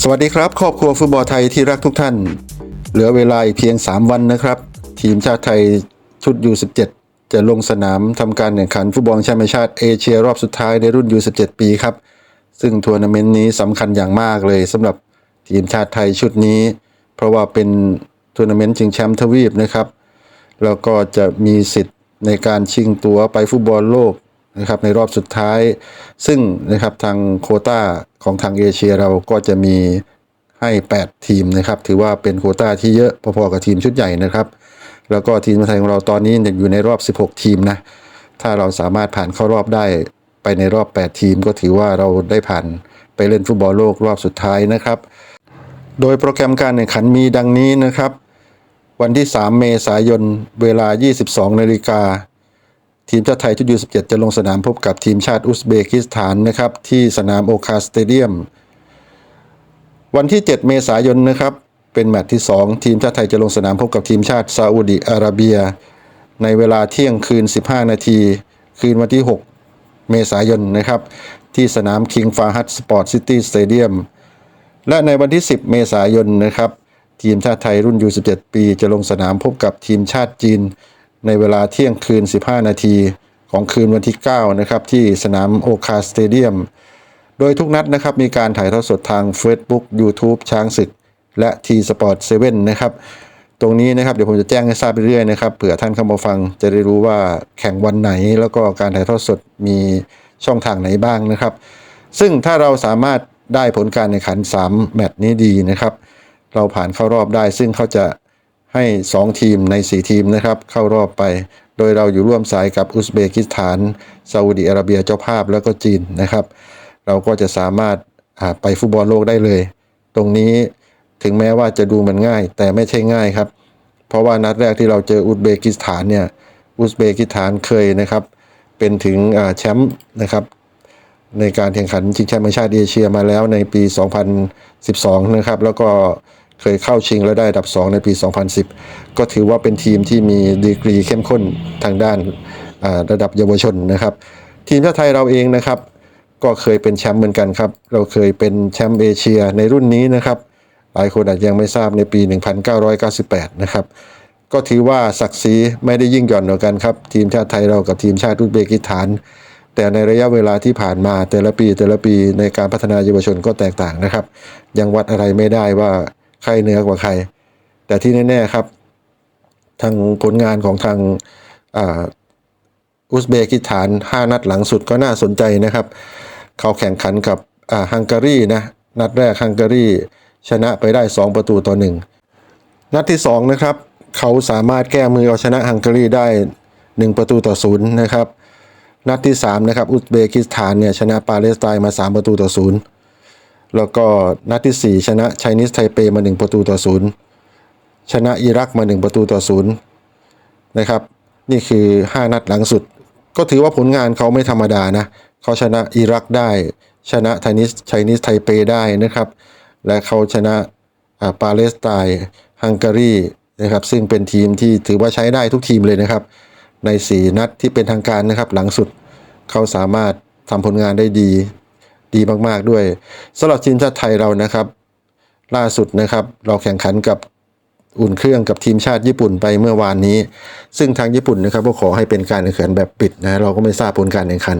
สวัสดีครับ ครอบครัวฟุตบอลไทยที่รักทุกท่าน เหลือเวลาอีกเพียง 3 วันนะครับ ทีมชาติไทยชุด U17 จะลงสนามทำการแข่งขันฟุตบอลแชมเปี้ยนชาติเอเชียรอบสุดท้ายในรุ่น U17 ปีครับ ซึ่งทัวร์นาเมนต์นี้สำคัญอย่างมากเลยสำหรับทีมชาติไทยชุดนี้ เพราะว่าเป็นทัวร์นาเมนต์ชิงแชมป์ทวีปนะครับ แล้วก็จะมีสิทธิ์ในการชิงตั๋วไปฟุตบอลโลก นะครับในรอบสุดท้าย ซึ่งนะครับทางโคต้าของทางเอเชียเราก็จะมีให้ 8 ทีมนะครับ ถือว่าเป็นโคต้าที่เยอะพอๆกับทีมชุดใหญ่นะครับ แล้วก็ทีมไทยของเราตอนนี้อยู่ในรอบ 16 ทีมนะ ถ้าเราสามารถผ่านเข้ารอบได้ไปในรอบ 8 ทีมก็ถือว่าเราได้ผ่านไปเล่นฟุตบอลโลกรอบสุดท้ายนะครับ โดยโปรแกรมการแข่งขันมีดังนี้นะครับ วันที่ 3 เมษายน เวลา 22นาฬิกา ทีมชาติไทยชุดยู17 จะลงสนามพบกับทีมชาติอุซเบกิสถานนะครับ ที่สนามโอคาสเตเดียม วันที่ 7 เมษายนนะครับ เป็นแมตช์ที่ 2 ทีมชาติไทยจะลงสนามพบกับทีมชาติซาอุดิอาระเบีย ในเวลาเที่ยงคืน 15 นาที คืนวันที่ 6 เมษายนนะครับ ที่สนามคิงฟาฮัดสปอร์ตซิตี้สเตเดียมและในวันที่ 10 เมษายนนะครับ ทีมชาติไทยรุ่น U17 ปี จะลงสนามพบกับทีมชาติจีน ในเวลาเที่ยงคืน 15 นาทีของคืนวันที่ 9 นะครับ ที่สนามโอคาสเตเดียม โดยทุกนัดนะครับมีการถ่ายทอดสดทาง Facebook YouTube ช้างศึก และ T Sport 7 นะครับ ตรงนี้นะครับเดี๋ยวผมจะแจ้งให้ทราบไปเรื่อยนะครับเผื่อท่านเข้ามาฟังจะได้รู้ว่าแข่งวันไหน แล้วก็การถ่ายทอดสดมีช่องทางไหนบ้างนะครับ ซึ่งถ้าเราสามารถได้ผลการแข่งขัน 3 แมตช์นี้ดีนะครับ เราผ่านเข้ารอบได้ซึ่งเขาจะ ให้ 2 ทีมใน 4 ทีมนะครับ เข้ารอบไป โดยเราอยู่ร่วมสายกับอุซเบกิสถานซาอุดิอาระเบียเจ้าภาพแล้วก็จีนนะครับ เราก็จะสามารถาไปฟุตบอลโลกได้เลย ตรงนี้ถึงแม้ว่าจะดูมันง่าย แต่ไม่ใช่ง่ายครับ เพราะว่านัดแรกที่เราเจออุซเบกิสถานเนี่ยอุซเบกิสถานเคยนะครับ เป็นถึงแชมป์นะครับในการแข่งขันชิงแชมป์ชาติเอเชียมาแล้วในปี 2012 นะครับ แล้วก็ เคยเข้าชิงและได้อันดับ 2 ในปี 2010 ก็ถือว่าเป็นทีมที่มีดีกรีเข้มข้นทางด้านาระดับเยาวชนนะครับ ทีมชาติไทยเราเองนะครับ ก็เคยเป็นแชมป์เหมือนกันครับ เราเคยเป็นแชมป์เอเชียในรุ่นนี้นะครับ หลายคนอาจยังไม่ทราบในปี 1998 นะครับ ก็ถือว่าศักดิ์ศรีไม่ได้ยิ่งหย่อนต่อกันครับ ทีมชาติไทยเรากับทีมชาติอุซเบกิสถาน แต่ในระยะเวลาที่ผ่านมาแต่ละปีแต่ละปีในการพัฒนาเยาวชนก็แตกต่างนะครับ ยังวัดอะไรไม่ได้ว่า ใครเหนือกว่าใคร แต่ที่แน่ๆครับ ทางผลงานของทางอุซเบกิสถาน 5 นัดหลังสุดก็น่าสนใจนะครับ เขาแข่งขันกับฮังการีนะนัดแรกฮังการีชนะไปได้ 2 ประตูต่อ 1 นัดที่ 2 นะครับ เขาสามารถแก้มือเอาชนะฮังการีได้ 1 ประตูต่อศูนะครับนัดที่ 3 นะครับอุซเบกิสถานเนี่ยชนะปาเลสไตน์มา 3 ประตูต่อศูนย์ แล้วก็นัดที่ 4 ชนะไชนีสไทเปมา 1 ประตูต่อศูนย์ชนะอิรักมา 1 ประตูต่อศูนย์นะครับ นี่คือ 5 นัดหลังสุด ก็ถือว่าผลงานเขาไม่ธรรมดานะเขาชนะอิรักได้ ชนะไทนิสไชนีสไทเปได้นะครับ และเขาชนะอ่าปาเลสไตน์ฮังการีนะครับซึ่งเป็นทีมที่ถือว่าใช้ได้ทุกทีมเลยนะครับ ใน 4 นัดที่เป็นทางการนะครับ หลังสุดเขาสามารถทำผลงานได้ดี ดีมากๆด้วยสำหรับทีมชาติไทยเรานะครับ ล่าสุดนะครับเราแข่งขันกับอุ่นเครื่องกับทีมชาติญี่ปุ่นไปเมื่อวานนี้ ซึ่งทางญี่ปุ่นนะครับก็ขอให้เป็นการแข่งขันแบบปิดนะเราก็ไม่ทราบผลการแข่งขัน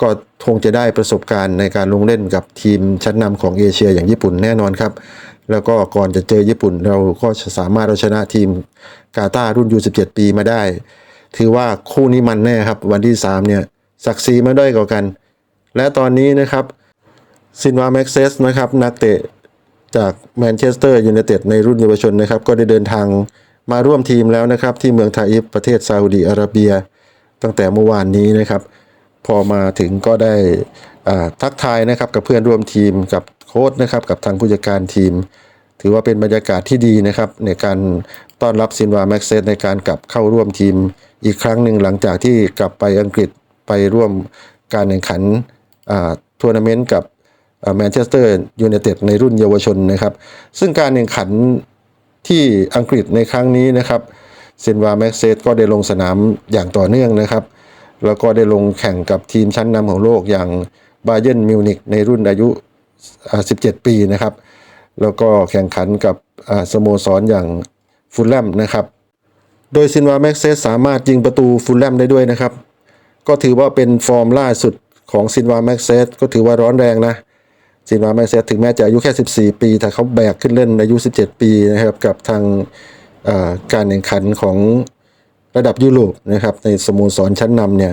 ก็คงจะได้ประสบการณ์ในการลงเล่นกับทีมชั้นนำของเอเชียอย่างญี่ปุ่นแน่นอนครับ แล้วก็ก่อนจะเจอญี่ปุ่นเราก็สามารถเอาชนะทีมกาตารุ่น U17 ปีมาได้ ถือว่าคู่นี้มันแน่ครับวันที่ 3 เนี่ยศักดิ์ศรีมาด้อยกว่ากัน และตอนนี้นะครับ ซินวาแม็กเซสนะครับนักเตะจากแมนเชสเตอร์ยูไนเต็ดในรุ่นเยาวชนนะครับ ก็ได้เดินทางมาร่วมทีมแล้วนะครับ ที่เมืองไทอิฟประเทศซาอุดีอาระเบีย ตั้งแต่เมื่อวานนี้นะครับ พอมาถึงก็ได้ทักทายนะครับกับเพื่อนร่วมทีมกับโค้ชนะครับกับทางผู้จัดการทีม ถือว่าเป็นบรรยากาศที่ดีนะครับ ในการต้อนรับซินวาแม็กเซสในการกลับเข้าร่วมทีมอีกครั้งหนึ่งหลังจากที่กลับไปอังกฤษไปร่วมการแข่งขันทัวร์นาเมนต์กับ แมนเชสเตอร์ยูไนเต็ดในรุ่นเยาวชนนะครับ ซึ่งการแข่งขันที่อังกฤษในครั้งนี้นะครับเซนวาแม็กเซตก็ได้ลงสนามอย่างต่อเนื่องนะครับ แล้วก็ได้ลงแข่งกับทีมชั้นนำของโลกอย่างบาเยนมิวนิกในรุ่นอายุ 17 ปีนะครับ แล้วก็แข่งขันกับสโมสรอย่างฟูลแลมนะครับ โดยซินวาแม็กเซสสามารถยิงประตูฟูลแลมได้ด้วยนะครับ ก็ถือว่าเป็นฟอร์มล่าสุดของซินวาแม็กเซสก็ถือว่าร้อนแรงนะ ซินวาแม็กเซสถึงแม้จะอายุแค่ 14 ปี แต่เขาแบกขึ้นเล่นอายุ 17 ปีนะครับกับทางการแข่งขันของระดับยุโรปนะครับในสโมสรชั้นนำเนี่ย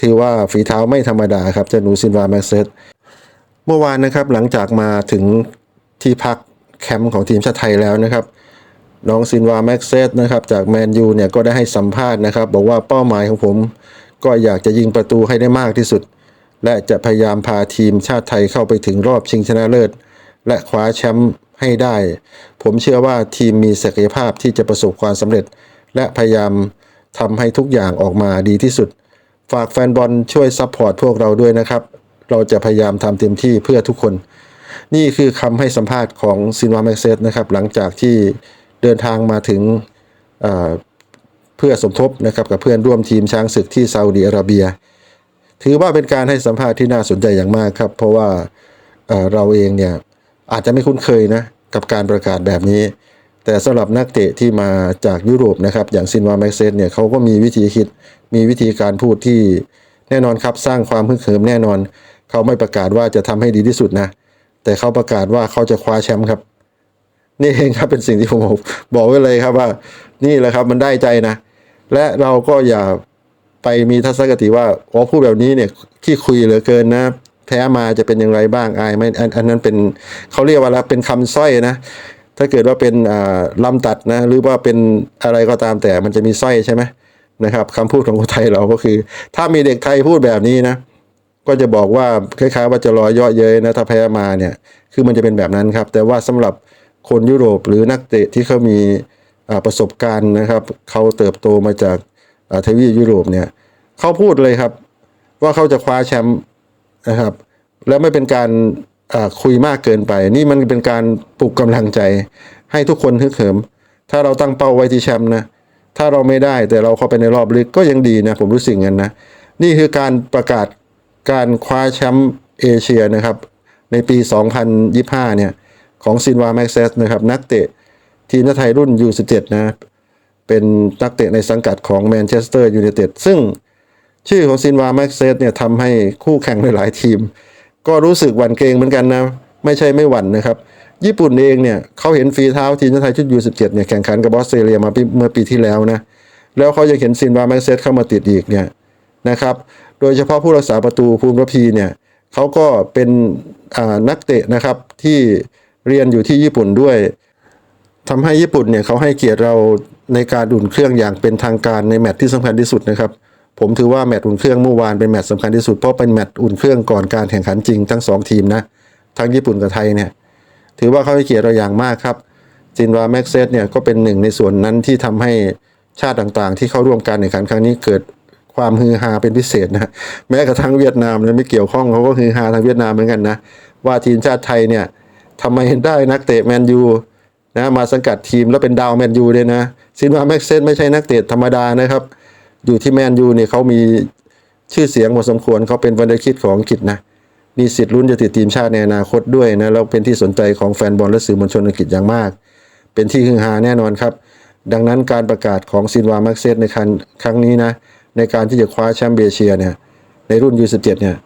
ถือว่าฝีเท้าไม่ธรรมดาครับเจ้าหนูซินวาแม็กเซสเมื่อวานนะครับหลังจากมาถึงที่พักแคมป์ของทีมชาติไทยแล้วนะครับน้องซินวาแม็กเซสนะครับจากแมนยูเนี่ยก็ได้ให้สัมภาษณ์นะครับ บอกว่าเป้าหมายของผม ก็อยากจะยิงประตูให้ได้มากที่สุด และจะพยายามพาทีมชาติไทยเข้าไปถึงรอบชิงชนะเลิศ และคว้าแชมป์ให้ได้ ผมเชื่อว่าทีมมีศักยภาพที่จะประสบความสำเร็จ และพยายามทำให้ทุกอย่างออกมาดีที่สุด ฝากแฟนบอลช่วยซัพพอร์ตพวกเราด้วยนะครับ เราจะพยายามทำเต็มที่เพื่อทุกคน นี่คือคำให้สัมภาษณ์ของซินวาแม็กเซสนะครับ หลังจากที่เดินทางมาถึงเพื่อสมทบนะครับกับเพื่อนร่วมทีมช้างศึกที่ซาอุดีอาระเบีย ถือว่าเป็นการให้สัมภาษณ์ที่น่าสนใจอย่างมากครับ เพราะว่าเเราเองเนี่ยอาจจะไม่คุ้นเคยนะกับการประกาศแบบนี้ แต่สำหรับนักเตะที่มาจากยุโรปนะครับ อย่างซินวาแม็กเซสเนี่ยเขาก็มีวิธีคิด มีวิธีการพูดที่แน่นอนครับสร้างความฮึกเหิมแน่นอน เขาไม่ประกาศว่าจะทำให้ดีที่สุดนะ แต่เขาประกาศว่าเขาจะคว้าแชมป์ครับ นี่เองครับเป็นสิ่งที่ผมบอกไว้เลยครับว่า นี่แหละครับมันได้ใจนะ และเราก็อย่า ไปมีทัศนคติว่าโอ๋อพูดแบบนี้เนี่ยขี้คุยเหลือเกินนะแพ้มาจะเป็นอย่างไรบ้างอายไหมอันอันนั้นเป็นเขาเรียกว่าอะไรเป็นคำสร้อยนะ ถ้าเกิดว่าเป็นลำตัดนะ หรือว่าเป็นอะไรก็ตามแต่มันจะมีสร้อยใช่ไหมนะครับคำพูดของคนไทยเราก็คือ ถ้ามีเด็กไทยพูดแบบนี้นะ ก็จะบอกว่าคล้ายๆว่าจะรอยเยาะเย้ยนะถ้าแพ้มาเนี่ย คือมันจะเป็นแบบนั้นครับ แต่ว่าสำหรับคนยุโรปหรือนักเตะที่เขามีประสบการณ์นะครับ เขาเติบโตมาจาก ทวีปยุโรปเนี่ยเขาพูดเลยครับ ว่าเขาจะคว้าแชมป์นะครับ แล้วไม่เป็นการคุยมากเกินไป นี่มันเป็นการปลุกกำลังใจ ให้ทุกคนฮึกเหิม ถ้าเราตั้งเป้าไว้ที่แชมป์นะถ้าเราไม่ได้แต่เราเข้าไปในรอบลึกก็ยังดีนะผมรู้สึกงั้นนะนี่คือการประกาศการคว้าแชมป์เอเชียนะครับ ในปี 2025 เนี่ย ของซินวาแม็กเซสนะครับ นักเตะทีมชาติไทยรุ่น U17 นะ เป็นนักเตะในสังกัดของแมนเชสเตอร์ยูไนเต็ดซึ่งชื่อของซินวาแม็กเซสเนี่ยทำให้คู่แข่งหลายทีม ก็รู้สึกหวั่นเกรงเหมือนกันนะ ไม่ใช่ไม่หวั่นนะครับ ญี่ปุ่นเองเนี่ยเขาเห็นฝีเท้าทีมชาติไทยชุด U17 เนี่ยแข่งขันกับออสเตรเลียมาเมื่อปีที่แล้วนะ แล้วเขายังเห็นซินวาแม็กเซสเข้ามาติดอีกเนี่ยนะครับ โดยเฉพาะผู้รักษาประตูภูมิระพีเนี่ยเขาก็เป็นนักเตะนะครับที่เรียนอยู่ที่ญี่ปุ่นด้วยทำให้ญี่ปุ่นเนี่ยเขาให้เกียรติเรา ในการอุ่นเครื่องอย่างเป็นทางการในแมตช์ที่สำคัญที่สุดนะครับ ผมถือว่าแมตช์อุ่นเครื่องเมื่อวานเป็นแมตช์สำคัญที่สุดเพราะเป็นแมตช์อุ่นเครื่องก่อนการแข่งขันจริงทั้งสองทีมนะทั้งญี่ปุ่นกับไทยเนี่ยถือว่าเขาให้เกียรติเราอย่างมากครับจินวาแม็กเซสเนี่ยก็เป็นหนึ่งในส่วนนั้นที่ทำให้ชาติต่างๆ ที่เข้าร่วมการแข่งขันครั้งนี้เกิดความฮือฮาเป็นพิเศษนะแม้กระทั่งเวียดนามเนี่ยไม่เกี่ยวข้องเขาก็ฮือฮาทางเวียดนามเหมือนกันนะว่าทีมชาติไทยเนี่ยทำไมได้นักเตะแมนยูนะมาสังกัดทีมแล้วเป็นดาวแมนยูเลยนะ ซินวาแม็กเซนไม่ใช่นักเตะธรรมดานะครับ อยู่ที่แมนยูเนี่ยเขามีชื่อเสียงพอสมควรเขาเป็นวันเดอร์คิดของอังกฤษนะมีสิทธิ์ลุ้นจะติดทีมชาติในอนาคตด้วยนะแล้วเป็นที่สนใจของแฟนบอลและสื่อมวลชนอังกฤษอย่างมาก เป็นที่ฮือฮาแน่นอนครับ ดังนั้นการประกาศของซินวาแม็กเซสในครั้งครั้งนี้นะในการที่จะคว้าแชมป์เอเชียเนี่ยในรุ่น U17 เนี่ย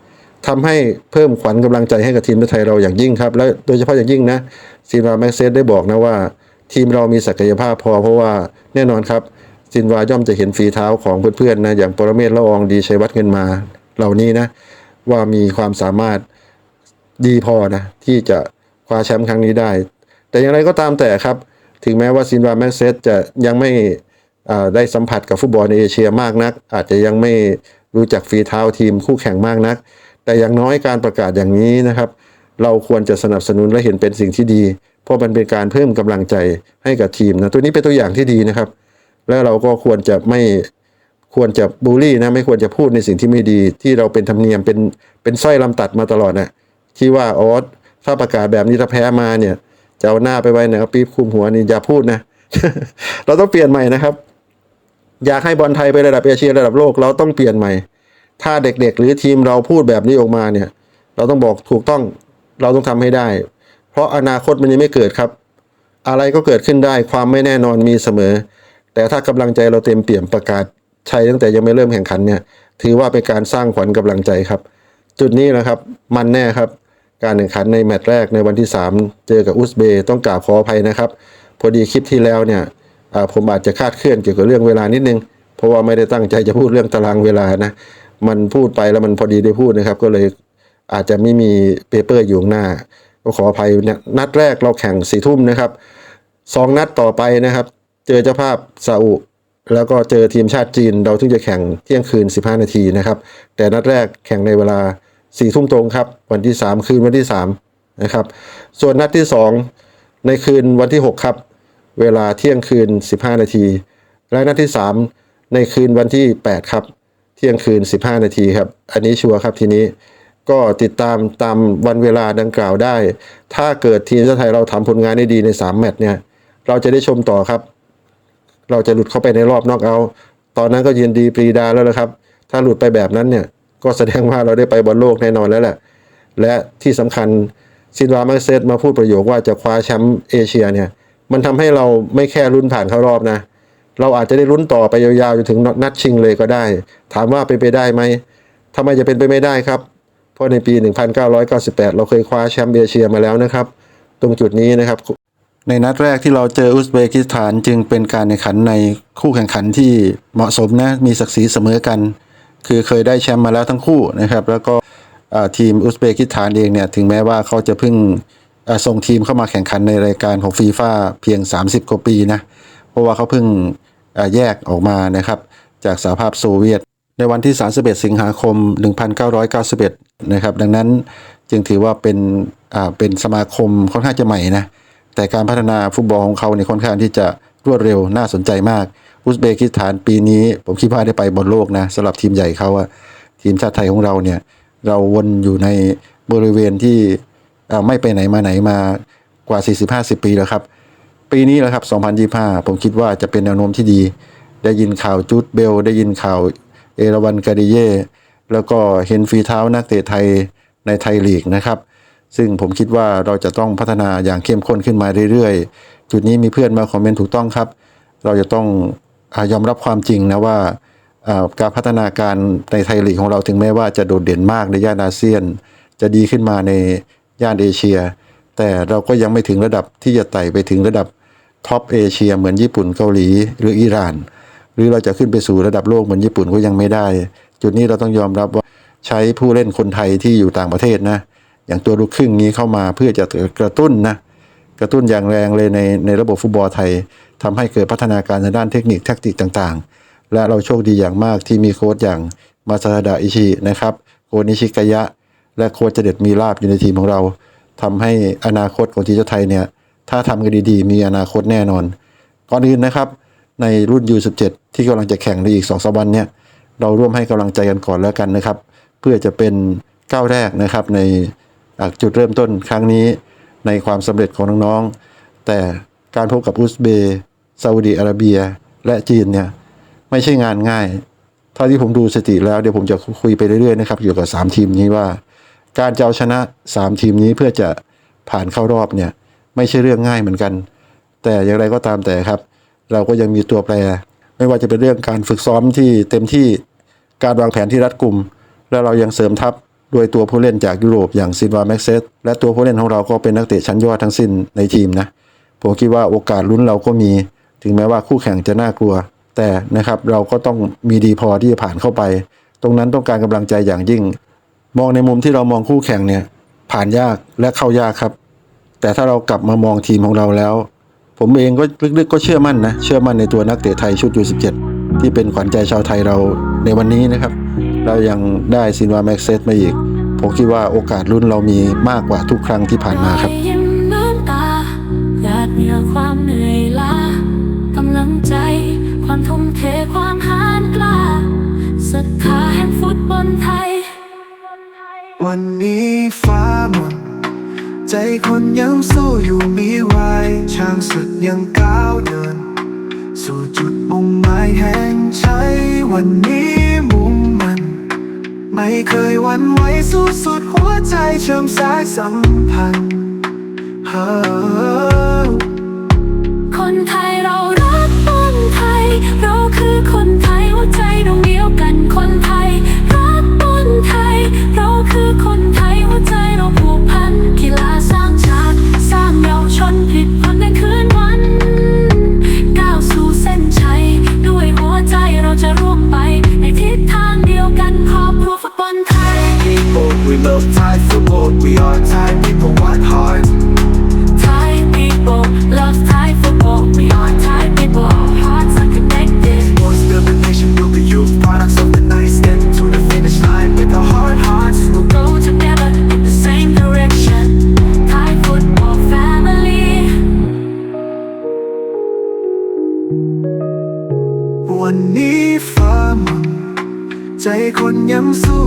ทำให้เพิ่มขวัญกำลังใจให้กับทีมไทยเราอย่างยิ่งครับ และโดยเฉพาะอย่างยิ่งนะซินวาแม็กเซสได้บอกนะว่า ทีมเรามีศักยภาพพอเพราะว่าแน่นอนครับซินวาย่อมจะเห็นฝีเท้าของเพื่อนๆนะอย่างปรเมศละอองดีชัยวัฒน์เงินมาเหล่านี้นะว่ามีความสามารถดีพอนะที่จะคว้าแชมป์ครั้งนี้ได้ แต่อย่างไรก็ตามแต่ครับ ถึงแม้ว่าซินวาแม็กเซสจะยังไม่ได้สัมผัสกับฟุตบอลในเอเชียมากนัก อาจจะยังไม่รู้จักฝีเท้าทีมคู่แข่งมากนัก แต่อย่างน้อยการประกาศอย่างนี้นะครับ เราควรจะสนับสนุนและเห็นเป็นสิ่งที่ดี เพราะมันเป็นการเพิ่มกำลังใจให้กับทีมนะตัวนี้เป็นตัวอย่างที่ดีนะครับ และเราก็ควรจะไม่ควรจะบูลลี่นะไม่ควรจะพูดในสิ่งที่ไม่ดี ที่เราเป็นธรรมเนียมเป็นเป็นสร้อยลำตัดมาตลอดนะที่ว่าอ๋อถ้าประกาศแบบนี้ถ้าแพ้มาเนี่ยจะเอาหน้าไปไว้ไหนเอาปี๊บคุมหัวนี่อย่าพูดนะ เราต้องเปลี่ยนใหม่นะครับ อยากให้บอลไทยไประดับเอเชียระดับโลกเราต้องเปลี่ยนใหม่ ถ้าเด็กๆ หรือทีมเราพูดแบบนี้ออกมาเนี่ย เราต้องบอกถูกต้องเราต้องทำให้ได้ เพราะอนาคตมันยังไม่เกิดครับ อะไรก็เกิดขึ้นได้ความไม่แน่นอนมีเสมอ แต่ถ้ากำลังใจเราเต็มเปี่ยมประกาศใชัยตั้งแต่ยังไม่เริ่มแข่งขันเนี่ย ถือว่าเป็นการสร้างขวัญกำลังใจครับ จุดนี้นะครับมันแน่ครับ การแข่งขันในแมตช์แรกในวันที่ 3 เจอกับอุซเบย์ต้องกราบขออภัยนะครับ พอดีคลิปที่แล้วเนี่ยผมอาจจะคาดเคลื่อนเกี่ยวกับเรื่องเวลานิดนึง เพราะว่าไม่ได้ตั้งใจจะพูดเรื่องตารางเวลานะมันพูดไปแล้วมันพอดีได้พูดนะครับ ก็เลยอาจจะไม่มีเปเปอร์อยู่หน้า ก็ขออภัยเนี่ยนัดแรกเราแข่งสี่ทุ่มนะครับสองนัดต่อไปนะครับ เจอเจ้าภาพซาอุแล้วก็เจอทีมชาติจีน เราถึงจะแข่งเที่ยงคืน 15 นาทีนะครับ แต่นัดแรกแข่งในเวลา4ทุ่มตรงครับ วันที่ 3 คืนวันที่3นะครับ ส่วนนัดที่ 2 ในคืนวันที่ 6 ครับ เวลาเที่ยงคืน 15 นาที และนัดที่ 3 ในคืนวันที่ 8 ครับ เที่ยงคืน 15 นาทีครับ อันนี้ชัวร์ครับทีนี้ ก็ติดตามตามวันเวลาดังกล่าวได้ ถ้าเกิดทีมชาติไทยเราทำผลงานได้ดีใน 3 แมตช์เนี่ย เราจะได้ชมต่อครับ เราจะหลุดเข้าไปในรอบนอกเอา ตอนนั้นก็ยืนดีปรีดาแล้วนะครับ ถ้าหลุดไปแบบนั้นเนี่ย ก็แสดงว่าเราได้ไปบอลโลกแน่นอนแล้วแหละ และที่สำคัญซินวามาเซตมาพูดประโยคว่าจะคว้าแชมป์เอเชียเนี่ย มันทำให้เราไม่แค่ลุ้นผ่านเข้ารอบนะ เราอาจจะได้ลุ้นต่อไปยาวๆจนถึงนัดชิงเลยก็ได้ ถามว่าเป็นไปได้ไหมทำไมจะเป็นไปไม่ได้ครับ เพราะในปี 1998 เราเคยคว้าแชมป์เอเชียมาแล้วนะครับ ตรงจุดนี้นะครับ ในนัดแรกที่เราเจออุซเบกิสถานจึงเป็นการแข่งขันในคู่แข่งขันที่เหมาะสมนะมีศักดิ์ศรีเสมอกัน คือเคยได้แชมป์มาแล้วทั้งคู่นะครับ แล้วก็ทีมอุซเบกิสถานเองเนี่ยถึงแม้ว่าเขาจะเพิ่งส่งทีมเข้ามาแข่งขันในรายการของฟีฟ่าเพียง 30 กว่าปีนะ เพราะว่าเขาเพิ่งแยกออกมานะครับ จากสหภาพโซเวียต ในวันที่ 31 สิงหาคม 1991 นะครับ ดังนั้นจึงถือว่าเป็นอ่าเป็นสมาคมค่อนข้างจะใหม่นะแต่การพัฒนาฟุตบอลของเขาเนี่ยค่อนข้างที่จะรวดเร็วน่าสนใจมาก อุซเบกิสถานปีนี้ ผมคิดว่าได้ไปบอลโลกนะสำหรับทีมใหญ่เขาอะทีมชาติไทยของเราเนี่ยเราวนอยู่ในบริเวณที่ไม่ไปไหนมาไหนมากว่า 40-50 ปีแล้วครับ ปีนี้แหละครับ 2025 ผมคิดว่าจะเป็นแนวโน้มที่ดี ได้ยินข่าวจูดเบล ได้ยินข่าว เอราวันการิเย่แล้วก็เห็นฝีเท้านักเตะไทยในไทยลีกนะครับ ซึ่งผมคิดว่าเราจะต้องพัฒนาอย่างเข้มข้นขึ้นมาเรื่อยๆ จุดนี้มีเพื่อนมาคอมเมนต์ถูกต้องครับ เราจะต้องอยอมรับความจริงนะว่าการพัฒนาการในไทยลีกของเราถึงแม้ว่าจะโดดเด่นมากในย่านอาเซียน จะดีขึ้นมาในย่านเอเชีย แต่เราก็ยังไม่ถึงระดับที่จะไต่ไปถึงระดับท็อปเอเชียเหมือนญี่ปุ่นเกาหลีหรืออิหร่าน หรือเราจะขึ้นไปสู่ระดับโลกเหมือนญี่ปุ่นก็ยังไม่ได้ จุดนี้เราต้องยอมรับว่าใช้ผู้เล่นคนไทยที่อยู่ต่างประเทศนะ อย่างตัวลูกครึ่งนี้เข้ามาเพื่อจะกระตุ้นนะกระตุ้นอย่างแรงเลยในในระบบฟุตบอลไทยทำให้เกิดพัฒนาการทางด้านเทคนิคแทคติกต่างๆ และเราโชคดีอย่างมากที่มีโค้ชอย่างมาซาดะอิชินะครับโค้ชนิชิกายะ และโค้ชเจเด็ดมีลาบอยู่ในทีมของเราทำให้อนาคตของทีมชาติไทยเนี่ยถ้าทำกันดีๆ มีอนาคตแน่นอน ก่อนอื่นนะครับ ในรุ่น U17 ที่กำลังจะแข่งในอีก2อสวันเนี่ยเราร่วมให้กำลังใจกันก่อนแล้วกันนะครับ เพื่อจะเป็นก้าวแรกนะครับในจุดเริ่มต้นครั้งนี้ในความสำเร็จของน้องๆ แต่การพบกับอุซเบย์ซาอุดีอาระเบีย และจีนเนี่ยไม่ใช่งานง่าย เท่าที่ผมดูสติแล้วเดี๋ยวผมจะคุยไปเรื่อยๆนะครับเกี่ยวกับ 3 ทีมนี้ว่า การจะเอาชนะ 3 ทีมนี้เพื่อจะผ่านเข้ารอบเนี่ยไม่ใช่เรื่องง่ายเหมือนกัน แต่อย่างไรก็ตามแต่ครับ เราก็ยังมีตัวแปร ไม่ว่าจะเป็นเรื่องการฝึกซ้อมที่เต็มที่การวางแผนที่รัดกุม และเรายังเสริมทัพด้วยตัวผู้เล่นจากยุโรปอย่างซินวาแม็กเซสและตัวผู้เล่นของเราก็เป็นนักเตะชั้นยอดทั้งสิ้นในทีมนะผมคิดว่าโอกาสลุ้นเราก็มี ถึงแม้ว่าคู่แข่งจะน่ากลัว แต่นะครับเราก็ต้องมีดีพอที่จะผ่านเข้าไป ตรงนั้นต้องการกำลังใจอย่างยิ่ง มองในมุมที่เรามองคู่แข่งเนี่ยผ่านยากและเข้ายากครับ แต่ถ้าเรากลับมามองทีมของเราแล้ว ผมเองก็ลึกๆก็เชื่อมั่นนะเชื่อมั่นในตัวนักเตะไทยชุดยู17ที่เป็นขวัญใจชาวไทยเราในวันนี้นะครับเรายังได้ซินวาแม็กเซสมาอีก ผมคิดว่าโอกาสลุ้นเรามีมากกว่าทุกครั้งที่ผ่านมาครับรอยยิ้มน้ำตาหยาดเหงื่อความเหนื่อยล้ากำลังใจ ความทุ่มเทความหานกล้าศรัทธาแห่งฟุตบอลไทย วันนี้ฟ้าหมด ใจคนยังสู้อยู่มีไวช่างสุดยังก้าวเดิน สู่จุดมุ่งหมายแห่งชัวันนี้มุ่งมัน ไม่เคยวันไหวสู้สุดหัวใจเชื่อมสายสัมพันธ์คนไทย both tied for gold We are tied, people want hard.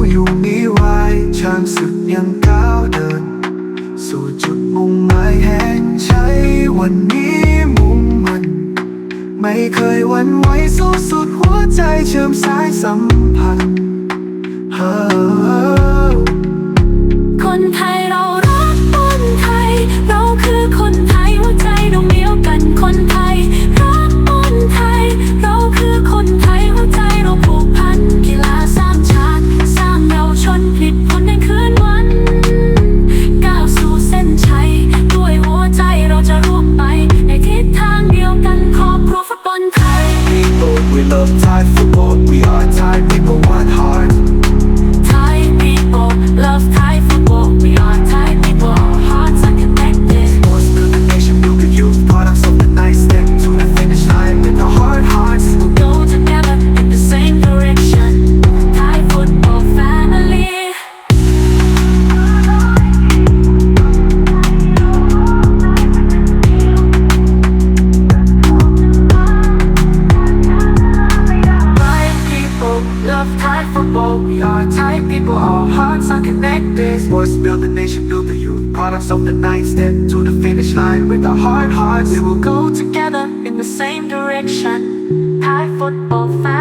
อยู่นี้ไว้ช่างสึกยังก้าวเดิน สู่จุดมุ่งหมายแห่งใช้วันนี้มุ่งมัน ไม่เคยวันไหวสู้สุดหัวใจเชื่อมสายสัมพันธ์คนไทยเรา so the night step to the finish line with our hard hearts. We will go together in the same direction. High football.